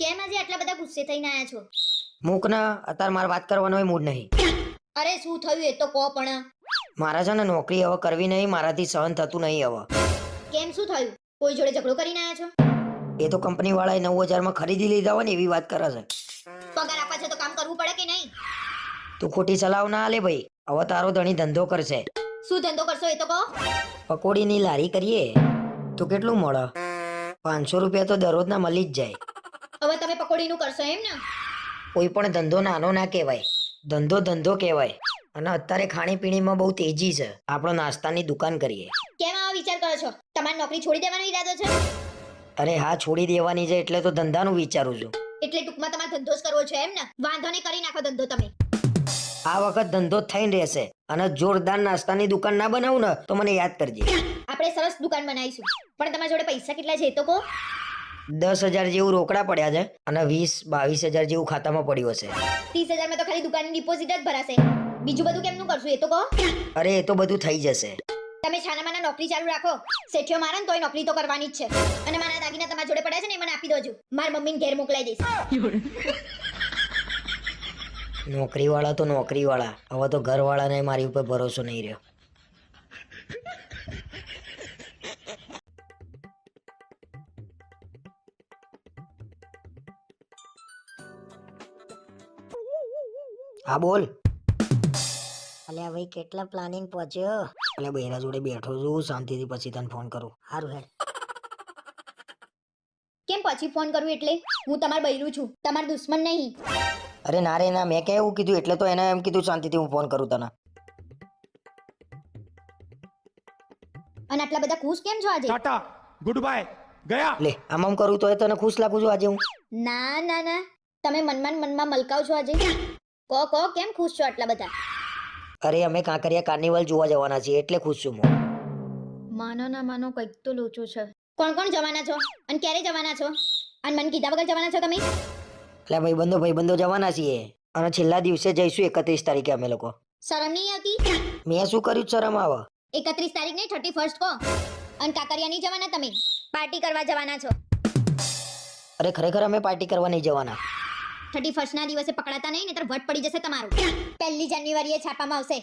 કેમ આજે આટલા બધા ગુસ્સે થઈને આયા છો? મૂક ને અત્યારે મારે વાત કરવાનો મૂડ નહીં. અરે શું થયું એ તો કહો પણ. મારા છે ને નોકરી હવે કરવી નહીં મારાથી સહન થતું નહીં હવે. કેમ શું થયું? કોઈ જોડે ઝઘડો કરીને આયા છો? એ તો કંપની વાળાએ નવ હજારમાં ખરીદી લીધા હોય ને એવી વાત કરે છે. પગાર આપવા છે તો કામ કરવું પડે કે નહીં? તું ખોટી સલાહ ના આલે ભાઈ હવે તારો ધણી ધંધો કરશે. શું ધંધો કરશો એ તો કહો? પકોડીની લારી કરીએ તો કેટલું મળે? પાંચસો રૂપિયા તો દરરોજના મળી જ જાય. તમે કરશો એમ ને? કોઈ પણ ધંધો નાનો ના કહેવાય. ધંધો ધંધો કહેવાય. અને અત્યારે ખાણીપીણીમાં બહુ તેજી છે. આપણો નાસ્તાની દુકાન કરીએ. કેમ આવા વિચાર કરો છો? તમારી નોકરી છોડી દેવાનો ઈરાદો છે? અરે હા છોડી દેવાની છે એટલે તો ધંધાનું વિચારું છું. એટલે ટૂંકમાં તમારે ધંધો જ કરવો છે એમ ને? વાંધો નહીં કરી નાખો ધંધો તમે. આ વખત ધંધો થઈને રહેશે. અને જોરદાર નાસ્તાની દુકાન ના બનાવું ને તો મને યાદ કરજે. આપણે સરસ દુકાન બનાવીશું. પણ તમારા જોડે પૈસા કેટલા છે એ તો કહો. દસ હજાર જેવું રોકડા પડ્યા છે અને વીસ બાવીસ હજાર જેવું ખાતામાં પડ્યું હશે. ત્રીસ હજારમાં તો ખાલી દુકાનની ડિપોઝિટ જ ભરાશે. બીજું બધું કેમનું કરશું? એ તો કહો. અરે એ તો બધું થઈ જશે. તમે છાનામાના નોકરી ચાલુ રાખો. શેઠિયો મારે ને તોય નોકરી તો કરવાની જ છે. અને મારા દાગીના તમારા જોડે પડ્યા છે ને એ મને આપી દોજો મારી મમ્મીને ઘેર મોકલાઈ દઈશ. નોકરી વાળા તો નોકરી વાળા હવે તો ઘર વાળાને મારી ઉપર ભરોસો નહીં રહ્યો. હા બોલ. અલે ભાઈ કેટલા પ્લાનિંગ પહોંચ્યો? અલે બૈરા જોડે બેઠો છું શાંતિથી પછી તને ફોન કરું. સારું હે કેમ પછી ફોન કરું એટલે? હું તમાર બૈરું છું તમાર દુશ્મન નહીં. અરે ના રે ના મેં કેવું કીધું? એટલે તો એને એમ કીધું શાંતિથી હું ફોન કરું તને. અને આટલા બધા ખુશ કેમ છો આજે? ટાટા ગુડ બાય ગયા. લે આમ આમ કરું તો તને ખુશ લાગું છું આજે હું. ના ના ના. તમે મનમાં મનમાં મલકાવ છો આજે. કહો કો કેમ ખુશ છો આટલા બધા? અરે અમે કાંકરિયા કાર્નિવલ જોવા જવાના છીએ એટલે ખુશ છું હું. માનો ના માનો કંઈક તો લોચો છે. કોણ કોણ જવાના છો? અને ક્યારે જવાના છો? અને મન કીધા વગર જવાના છો તમે? એટલે ભાઈબંધો ભાઈબંધો જવાના છીએ. અને છેલ્લા દિવસે જઈશું એકત્રીસ તારીખે અમે લોકો. શરમ નહીં આવતી? મેં શું કર્યું શરમ આવે? એકત્રીસ તારીખ નહીં થર્ટી ફર્સ્ટ કો. અને કાકરિયા નહીં જવાના તમે? પાર્ટી કરવા જવાના છો. અરે ખરેખર અમે પાર્ટી કરવા નહીં જવાના. થર્ટી ફર્સ્ટ ના દિવસે પકડાતા નહીં નહીતર વટ પડી જશે તમારું. પહેલી જાન્યુઆરીએ છાપામાં આવશે.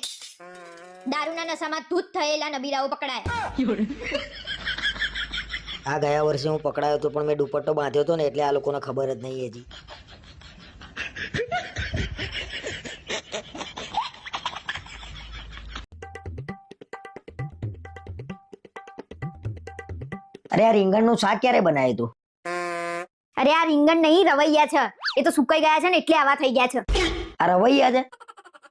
દારૂના નશામાં ધૂત થયેલા નબીરાઓ પકડાયા. આ ગયા વર્ષે હું પકડાયો હતો પણ મેં દુપટ્ટો બાંધ્યો હતો ને એટલે આ લોકોને ખબર જ નહીં હજી. અરે આ રીંગણનું શાક ક્યારે બનાવ્યું તું? અરે આ રીંગણ નહીં રવૈયા છે. એ તો સુકાઈ ગયા છે ને એટલે આવા થઈ ગયા છે. આ રવૈયા છે?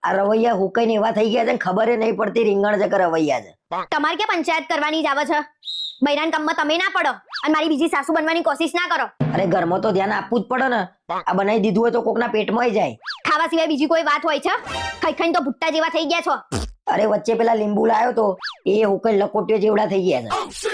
આ રવૈયા હુકાઈને એવા થઈ ગયા છે ને ખબર નહીં પડતી રીંગણ છે કે રવૈયા છે? તમારે ક્યાં પંચાયત કરવાની જ આવે છે? બૈરાન કામમાં તમે ના પડો અને મારી બીજી સાસુ બનવાની કોશિશ ના કરો. અરે ઘરમાં તો ધ્યાન આપવું જ પડે ને. આ બનાવી દીધું હોય તો કોકના પેટમાં જાય. ખાવા સિવાય બીજી કોઈ વાત હોય છે? ખાઈ ખાઈને તો ભુટ્ટા જેવા થઈ ગયા છો. અરે વચ્ચે પેલા લીંબુ લાયો તો એ હુકાઈ લકોટ્યો જેવડા થઈ ગયા છે.